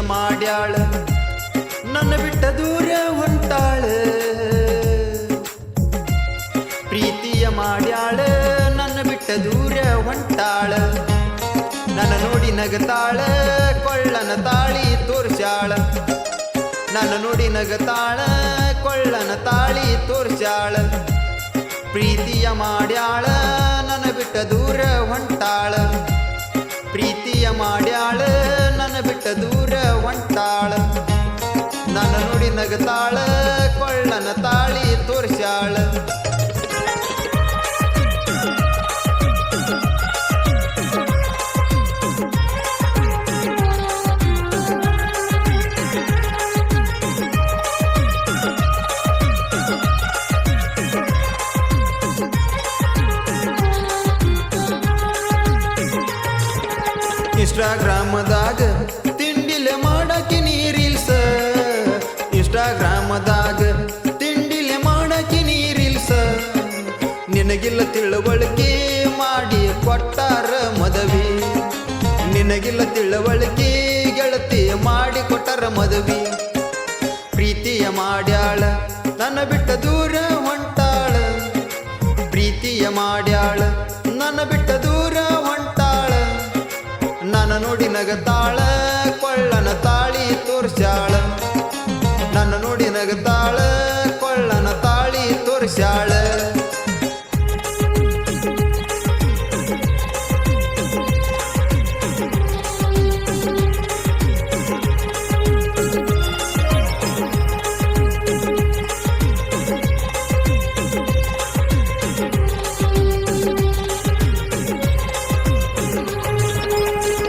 ಮಾಡ್ಯಾಳ, ನನ್ನ ಬಿಟ್ಟ ದೂರ ಹೊಂಟಾಳ. ಪ್ರೀತಿಯ ಮಾಡ್ಯಾಳ, ನನ್ನ ಬಿಟ್ಟ ದೂರ ಹೊಂಟಾಳ. ನನ್ನ ನೋಡಿ ನಗತಾಳ, ಕೊಳ್ಳನ ತಾಳಿ ತೋರ್ಸಾಳ ನನ್ನ ನೋಡಿ ನಗತಾಳ, ಕೊಳ್ಳನ ತಾಳಿ ತೋರ್ಸಾಳ ಪ್ರೀತಿಯ ಮಾಡ್ಯಾಳ, ನನ್ನ ಬಿಟ್ಟ ದೂರ ಹೊಂಟಾಳ. ಪ್ರೀತಿಯ ಮಾಡ್ಯಾಳ ಬಿಟ್ಟ ದೂರ ಒಂಟಾಳ ನನ್ನ ನುಡಿ ನಗತಾಳ ಕೊಳ್ಳನ ತಾಳಿ ತೋರ್ಸ್ಯಾಳ. ಇನ್ಸ್ಟಾಗ್ರಾಮದಾಗ ತಿಂಡಿಲೆ ಮಾಡಕ್ಕೆ ನೀ ರೀಲ್ಸ್. ಇನ್ಸ್ಟಾಗ್ರಾಮದಾಗ ತಿಂಡಿಲೆ ಮಾಡಕ್ಕೆ ನೀ ರೀಲ್ಸ್. ನಿನಗಿಲ್ಲ ತಿಳುವಳಿಕೆ ಮಾಡಿ ಕೊಟ್ಟಾರ ಮದವಿ. ನಿನಗಿಲ್ಲ ತಿಳುವಳಿಕೆ ಗೆಳತಿ ಮಾಡಿ ಕೊಟ್ಟಾರ ಮದವಿ. ಪ್ರೀತಿಯ ಮಾಡ್ಯಾಳ, ನನ್ನ ಬಿಟ್ಟ ದೂರ ಹೊಂಟಾಳ. ಪ್ರೀತಿಯ ಮಾಡ್ಯಾಳ, ನನ್ನ ಬಿಟ್ಟ ದೂರ ಹೊಂಟಾಳ. ನನ್ನ ನೋಡಿ ನಗತಾಳ ಕೊಳ್ಳನ ತಾಳಿ ತೋರ್ಸಾಳ ನನ್ನ ನೋಡಿ ನಗತಾಳ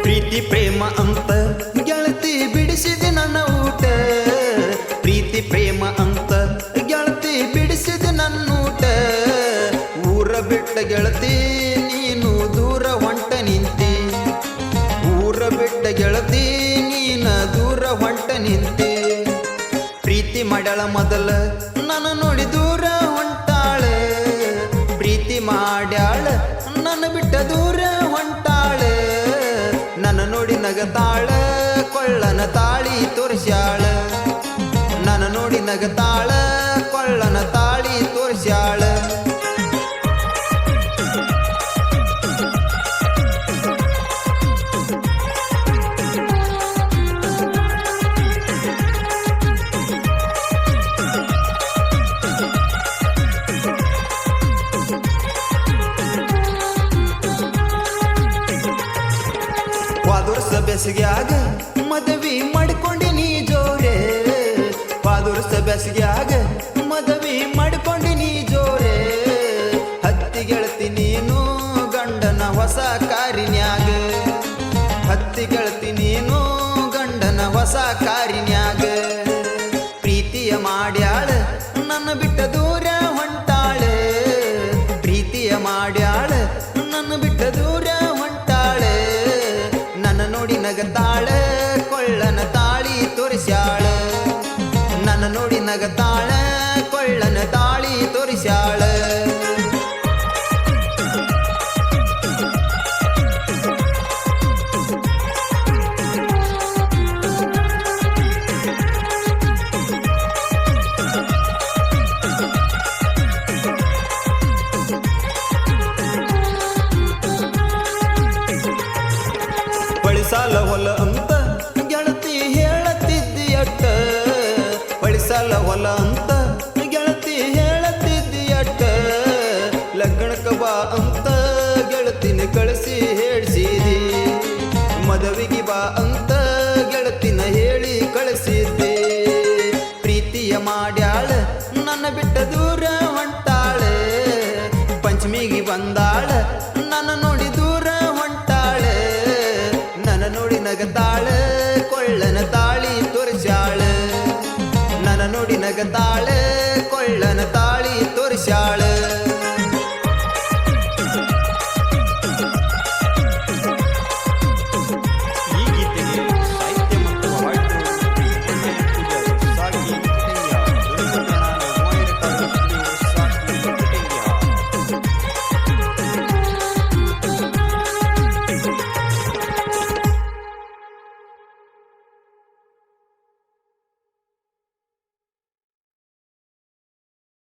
ಪ್ರೀತಿ, ಪ್ರೇಮ ಅಂತ ಗೆಳತಿ ಬಿಡಿಸಿದೆ ನನ್ನ ಊಟ. ಪ್ರೀತಿ, ಪ್ರೇಮ ಅಂತ ಗೆಳತಿ ಬಿಡಿಸಿದೆ ನನ್ನ ಊಟ. ಊರ ಬಿಟ್ಟ ಗೆಳತಿ, ನೀನು ದೂರ ಹೊಂಟ ನಿಂತಿ. ಊರ ಬಿಟ್ಟ ಗೆಳತಿ, ನೀನ ದೂರ ಹೊಂಟ ನಿಂತಿ. ಪ್ರೀತಿ ಮಾಡ್ಯಾಳ ಮೊದಲ ನನ್ನ ನೋಡಿ ದೂರ ಹೊಂಟಾಳೆ. ಪ್ರೀತಿ ಮಾಡ್ಯಾಳ ನನ್ನ ಬಿಟ್ಟ ದೂರ ಹೊಂಟಾಳ. ನನ್ನ ತಾಳ ಕೊಳ್ಳನ ತಾಳಿ ತೋರಿಸ್ಯಾಳ. ನನ್ನ ನೋಡಿ ನಗ ತಾಳ ಕೊಳ್ಳನ ತಾಳಿ ತೋರ್ಸ್ಯಾಳ. ಬೆಸಗ್ಯಾಗ ಮದವಿ ಮಾಡ್ಕೊಂಡಿ ನೀ ಜೋರೆ. ಪಾದುರ್ಸ ಬೆಸಗ್ಯಾಗ ಮದವಿ ಮಾಡ್ಕೊಂಡಿ ನೀ ಜೋರೆ. ಹತ್ತಿ ಗೆಳತಿ ನೀನು ಗಂಡನ ಹೊಸ ಕಾರಿನ್ಯಾಗ. ಹತ್ತಿ ಗೆಳತಿ ನೀನು ಗಂಡನ ಹೊಸ ಕಾರಿನ್ಯಾಗ. ಪ್ರೀತಿಯ ಮಾಡ್ಯಾಳ ನನ್ನ ಬಿಟ್ಟ ದೂರ ತಾಳಿ ಪಳಿಸಾಲ ಹೊಲ ಅಂತ. ಗೆಳತಿ ಹೇಳತ್ತಿದ್ದೀಯಟ್ಟ ಲಗ್ನಕ್ಕ ಬಾ ಅಂತ ಗೆಳತಿನ ಕಳಿಸಿ ಹೇಳ್ಸಿದಿ. ಮದವಿಗೆ ಬಾ ಅಂತ ಗೆಳತಿನ ಹೇಳಿ ಕಳಿಸಿದ್ದೆ. ಪ್ರೀತಿಯ ಮಾಡ್ಯಾಳ, ನನ್ನ ಬಿಟ್ಟ ದೂರ ಹೊಂಟಾಳೆ. ಪಂಚಮಿಗೆ ಬಂದಾಳ, ನನ್ನ ನೋಡಿ ದೂರ ಹೊಂಟಾಳೆ. ನನ್ನ ನೋಡಿ ನಗತಾಳೆ, ಕೊಳ್ಳನ ತಾಳಿ ತೋರಿಸ್ಯಾಳ. ನನ್ನ ನೋಡಿ ನಗತಾಳೆ ಕೊಳ್ಳನ ತಾಳಿ